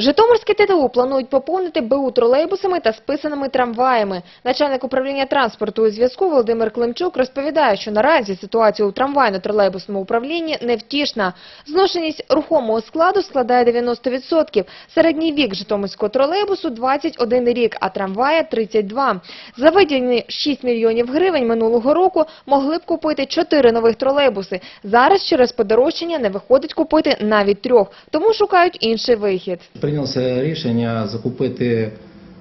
Житомирське ТТУ планують поповнити БУ тролейбусами та списаними трамваями. Начальник управління транспорту і зв'язку Володимир Климчук розповідає, що наразі ситуація у трамвайно-тролейбусному управлінні невтішна. Зношеність рухомого складу складає 90%. Середній вік житомирського тролейбусу – 21 рік, а трамвая – 32. За виділені 6 мільйонів гривень минулого року могли б купити 4 нових тролейбуси. Зараз через подорожчання не виходить купити навіть трьох, тому шукають інший вихід. Прийнялося рішення закупити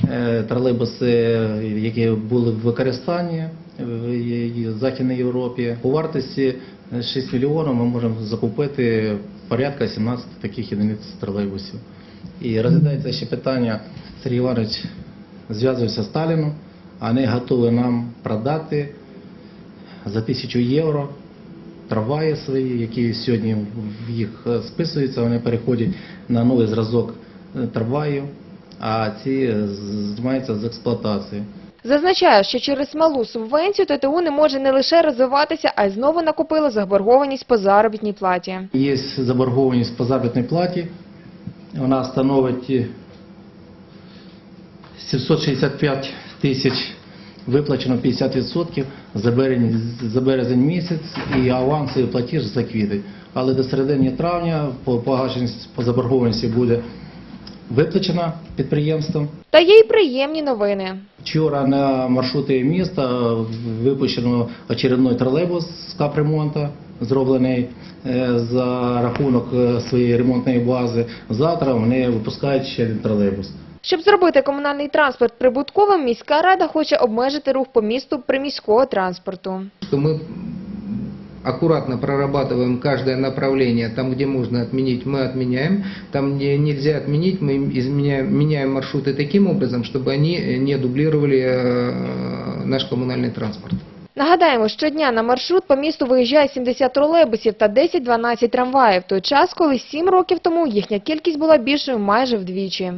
е, тролейбуси, які були в використанні в Західній Європі. По вартості 6 мільйонів ми можемо закупити порядка 17 таких одиниць тролейбусів. І розглядається ще питання, Сергій Іванович зв'язувався з Сталіном, вони готові нам продати за тисячу євро трамваї свої, які сьогодні в їх е, списуються, вони переходять на новий зразок е, трамваїв, а ці е, знімаються з експлуатації. Зазначає, що через малу субвенцію ТТУ не може не лише розвиватися, а й знову накопило заборгованість по заробітній платі. Є заборгованість по заробітній платі, вона становить е, 765 тисяч, виплачено 50% за березень, за березень місяць і авансовий платіж за квітень. Але до середини травня по погашеність по заборгованості буде виплачена підприємством. Та є й приємні новини. Вчора на маршруті міста випущено очередной тролейбус з капремонту, зроблений е, за рахунок е, своєї ремонтної бази. Завтра вони випускають ще один тролейбус. Щоб зробити комунальний транспорт прибутковим, міська рада хоче обмежити рух по місту приміського транспорту. мы аккуратно прорабатываем каждое направление. Там, где можно отменить, мы отменяем. Там, где нельзя отменить, мы изменяем, меняем маршруты таким образом, чтобы они не дублировали э, наш коммунальный транспорт. Нагадаємо, щодня на маршрут по місту виїжджає 70 тролейбусів та 10-12 трамваїв, в той час, коли 7 років тому їхня кількість була більшою майже вдвічі.